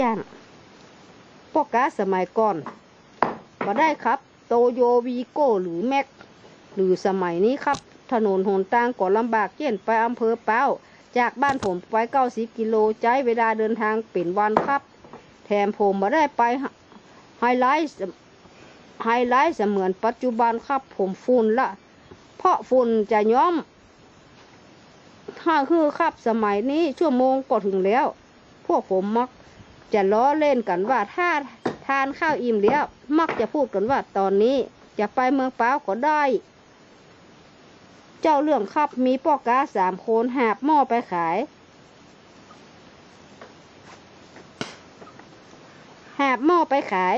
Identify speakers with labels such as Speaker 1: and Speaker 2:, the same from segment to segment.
Speaker 1: จ้างพ่อกาสมัยก่อนบ่ได้ครับ โตโยวีโก้หรือแม็ก หรือสมัยนี้ครับ ถนนหนทางก็ลำบากเช่นไปอำเภอเป้า จากบ้านผมไปเก้าสิบกิโลใจเวลาเดินทางเป็นวันครับ แถมผมมาได้ไปไฮไลท์ไฮไลท์เสมือนปัจจุบันครับ ผมฝุ่นละ เพราะฝุ่นจะย้อม ถ้าคือครับสมัยนี้ชั่วโมงก็ถึงแล้ว พวกผมมัก จะล้อเล่นกันว่าถ้าทานข้าวอิ่มแล้วมักจะพูดกันว่าตอนนี้จะไปเมืองเปล่าก็ได้ เจ้าเรื่องครับมีพ่อกาสามคนหาบหม้อไปขาย หาบหม้อไปขาย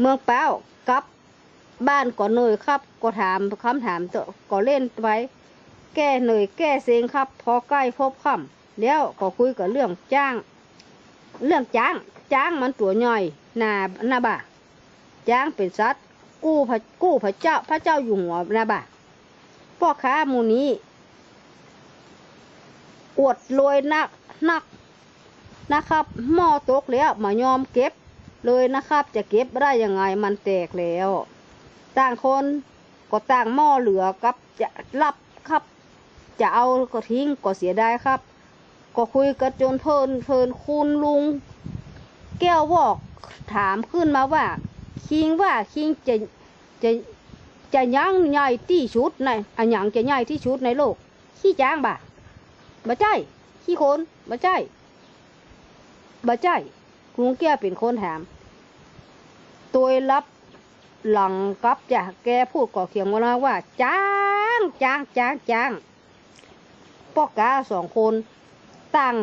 Speaker 1: เมืองเป้ากับบ้านก่อนหน่อยครับ ก็ถามคำถามตัวก็เล่นไป แก้หนื่อยแก้เซงครับ พอใกล้พบค่ำแล้วก็คุยกับเรื่องจ้าง เรื่องจ้างจ้างมันตัวย่อยหนาหน้าบ่าจ้างเป็นสัตว์กู้พระกู้พระเจ้าพระเจ้าอยู่หัวหน้าบ่าพ่อค้ามูนี้อวดรวยนักนักนะครับหม้อตกแล้วมายอมเก็บเลยนะครับ จะเก็บได้ยังไงมันแตกแล้ว ต่างคนก็ต่างหม้อเหลือกับจะรับครับ จะเอาก็ทิ้งก็เสียดายครับ ก็คุยกันจนเพลินเพลินคุณลุง แก้วบอกถามขึ้นมาว่า คิงว่าคิงจะจะจะยั้งใหญ่ที่ชุดในอันยังจะใหญ่ที่ชุดในโลก ขี้จ้างบ่าบ่ใจขี้คนบ่ใจบ่ใจลุงแก้วเป็นคนถาม ตัวรับหลังกับจากแกพูดก่อเขียงมาว่า จ้าง จ้าง จ้าง จ้าง พ่อกาสองคนต่าง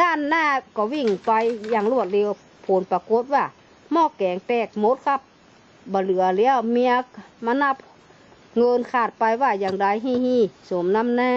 Speaker 1: ด้านหน้าก็วิ่งไปอย่างรวดเร็วผลปรากฏว่าหม้อแกงแตกหมดครับบเหลือแล้วเมียมานับเงินขาดไปว่าอย่างไรฮิฮิสมน้ำหน้า